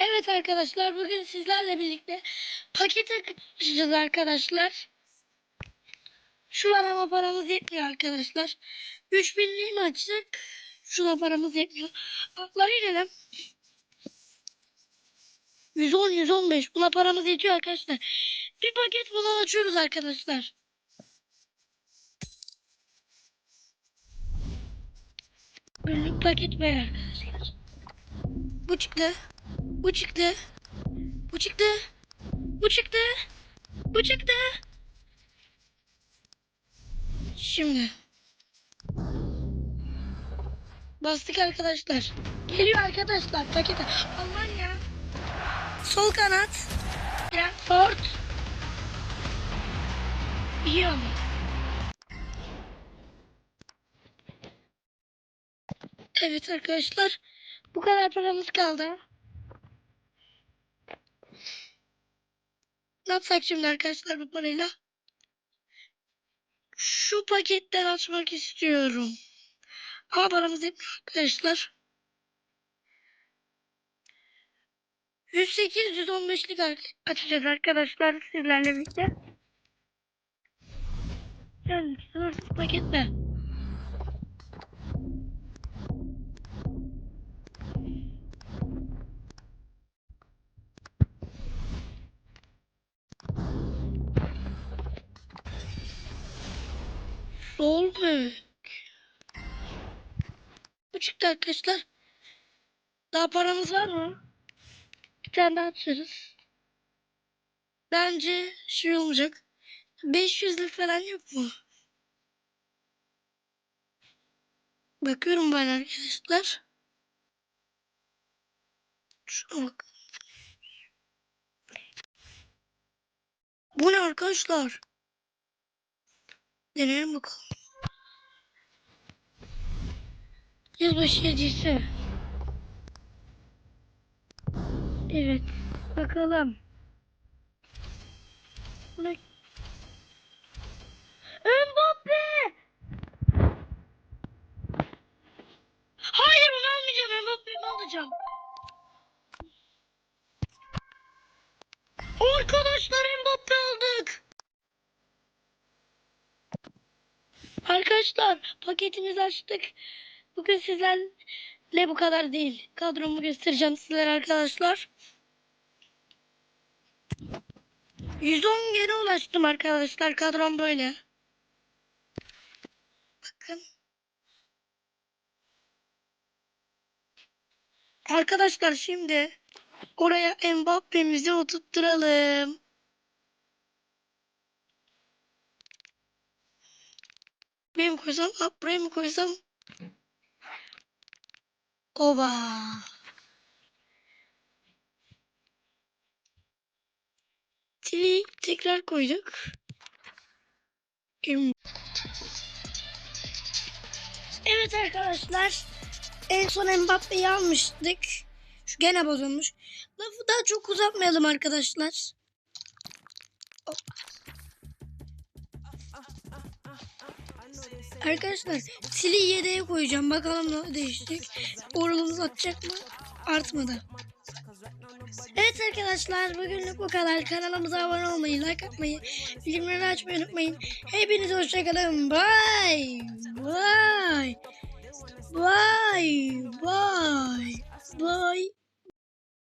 Evet arkadaşlar bugün sizlerle birlikte paket açacağız arkadaşlar. Şu an ama paramız yetmiyor arkadaşlar. 3000'liği mi açacak? Şuna paramız yetmiyor. Atları inelim. 110 115 buna paramız yetiyor arkadaşlar. Bir paket bundan açıyoruz arkadaşlar. Günlük paket ver arkadaşlar. Bu çıktı. Bu çıktı. Bu çıktı. Bu çıktı. Bu çıktı. Şimdi. Bastık arkadaşlar. Geliyor arkadaşlar pakete. Almanya. Sol kanat. Frankfurt. İyi ama. Evet arkadaşlar. Bu kadar paramız kaldı. Ne yapsak şimdi arkadaşlar bu parayla? Şu paketten açmak istiyorum. Ama paramız yetmiyor arkadaşlar. 108-115'lik açacağız arkadaşlar sizlerle birlikte. Yani sınırsız paketle. Sol bebek. Bu çıktı arkadaşlar. Daha paramız var mı? Bir tane daha açarız. Bence şey olmayacak. 500'lük falan yok mu? Bakıyorum ben arkadaşlar. Şuna bak. Bu ne arkadaşlar? Deneyelim bakalım. Yılbaşı hediyesi. Evet. Bakalım. Bu ne? Mbappe! Hayır bunu almayacağım. Mbappe'yi alacağım. Arkadaşlar Mbappe Arkadaşlar paketimizi açtık. Bugün sizlerle bu kadar değil. Kadromu göstereceğim sizlere arkadaşlar. 110 geri ulaştım arkadaşlar. Kadrom böyle. Bakın. Arkadaşlar şimdi oraya Mbappe'mizi oturtturalım. Buraya mı koysam? Ha, buraya mı koysam? Oba. Tili tekrar koyduk. Evet arkadaşlar. En son Mbappe'yi almıştık. Şu gene bozulmuş. Lafı daha çok uzatmayalım arkadaşlar. Arkadaşlar Tili yedeğe koyacağım. Bakalım ne değişecek. Oralımız atacak mı? Artmadı. Evet arkadaşlar bugünlük bu kadar. Kanalımıza abone olmayı, like atmayı, bildirimleri açmayı unutmayın. Hepinize hoşçakalın. Bye. Bye. Bye. Bye. Bye.